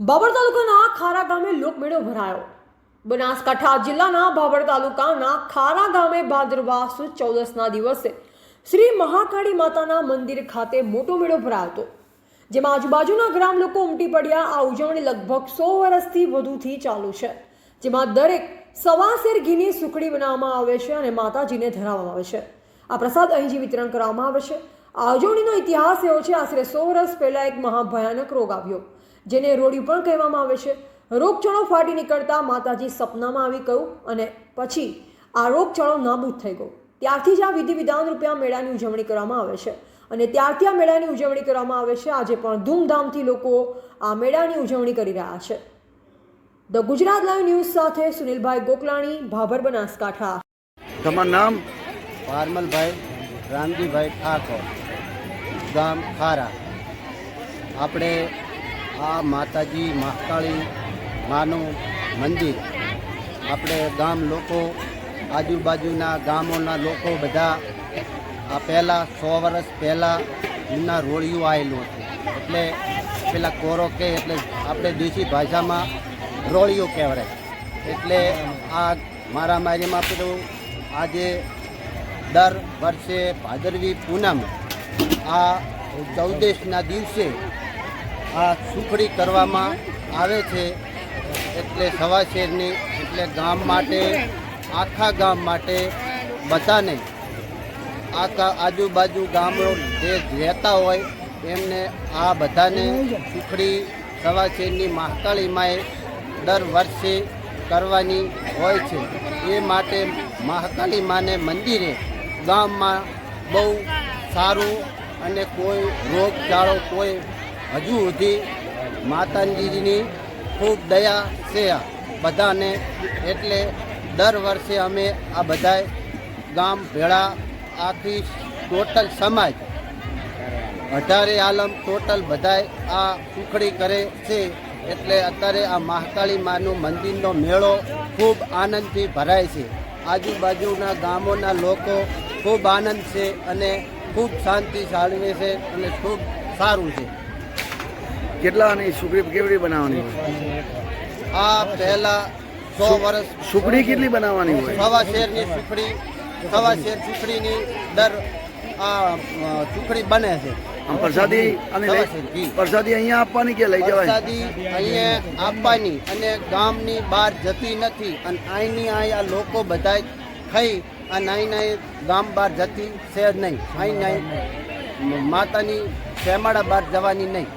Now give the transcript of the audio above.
બાબર તાલુકાના ખારા ગામે લોકમેળો ભરાયો. બનાસકાંઠા જિલ્લાના બાબર તાલુકાના ખારા ગામે ભાદરવા સુદ ચૌદસના દિવસે શ્રી મહાકાળી માતાના મંદિર ખાતે મોટો મેળો ભરાયો હતો, જેમાં આજુબાજુના ગ્રામ લોકો ઉમટી પડ્યા. આ ઉજવણી લગભગ સો વર્ષથી વધુથી ચાલુ છે, જેમાં દરેક સવાસેર ઘીની સુખડી બનાવવામાં આવે છે અને માતાજીને ધરાવવામાં આવે છે. આ પ્રસાદ અહીંજી વિતરણ કરવામાં આવે છે. આ ઉજવણીનો ઇતિહાસ એવો છે, આશરે સો વર્ષ પહેલાં એક મહાભયાનક રોગ આવ્યો. જેને રોડી પણ કહેવામાં આવે છે. રોગચાળો ફાટી નીકળતા માતાજી સપનામાં આવી ગયું અને પછી આ રોગચાળો નાબૂદ થઈ ગયો. ત્યારથી જ આ વિધિ વિધાન રૂપે આ મેળાની ઉજવણી કરવામાં આવે છે અને ત્યારથી આ મેળાની ઉજવણી કરવામાં આવે છે. આજે પણ ધૂમધામથી લોકો આ મેળાની ઉજવણી કરી રહ્યા છે. ધ ગુજરાત લાઈવ ન્યૂઝ સાથે સુનિલભાઈ ગોકલાણી ભાભર બનાસકાંઠા. તમારું નામ? પારમલભાઈ રામજીભાઈ ઠાકોર ગામ ખારા. આપણે આ માતાજી, મહાકાળી માનું મંદિર. આપણે ગામ લોકો, આજુબાજુના ગામોના લોકો બધા આ પહેલાં સો વર્ષ પહેલાં જૂના રોળિયું આવેલું હતું. એટલે પેલા કોરો કે એટલે આપણે દેશી ભાષામાં રોળિયું કહેવાય. એટલે આ મારામારીમાં પેલું આજે દર વર્ષે ભાદરવી પૂનમ આ ચૌદેશના દિવસે આ સુખડી કરવામાં આવે છે. એટલે સવા શેરની એટલે ગામ માટે, આખા ગામ માટે બધાને, આખા આજુબાજુ ગામો જે રહેતા હોય એમને આ બધાને સુખડી સવા શેરની મહાકાળીમાંએ દર વર્ષે કરવાની હોય છે. એ માટે મહાકાળી માને મંદિરે, ગામમાં બહુ સારું અને કોઈ રોગચાળો કોઈ હજુ સુધી માતાજીની ખૂબ દયા છે બધાને. એટલે દર વર્ષે અમે આ બધા ગામ ભેળા આખી ટોટલ સમાજ, અઢારે આલમ ટોટલ બધાય આ સુખડી કરે છે. એટલે અત્યારે આ મહાકાળી માનું મંદિરનો મેળો ખૂબ આનંદથી ભરાય છે. આજુબાજુના ગામોના લોકો ખૂબ આનંદ છે અને ખૂબ શાંતિ જાળવે છે અને ખૂબ સારું છે. કેટલાની સુખડી કેવડી બનાવવાની હોય? આ પહેલા સો વર્ષ સુખડી કેટલી બનાવવાની હોય? સવા શેરની સુખડી સવા શેર સુખડીની દર આ સુખડી બને છે. આમ પ્રસાદી અને. પ્રસાદી અહીંયા આપવાની કે લઈ જવાય પ્રસાદી અહીંયા આપવાની અને ગામની બહાર જતી નથી અને અહીંની અહીંયા લોકો બધા ખાઈ અને અહીં અહીં ગામ બહાર જતી છે જ નહીં. અહીં નહીં માતાની શેમાડા બહાર જવાની નહીં.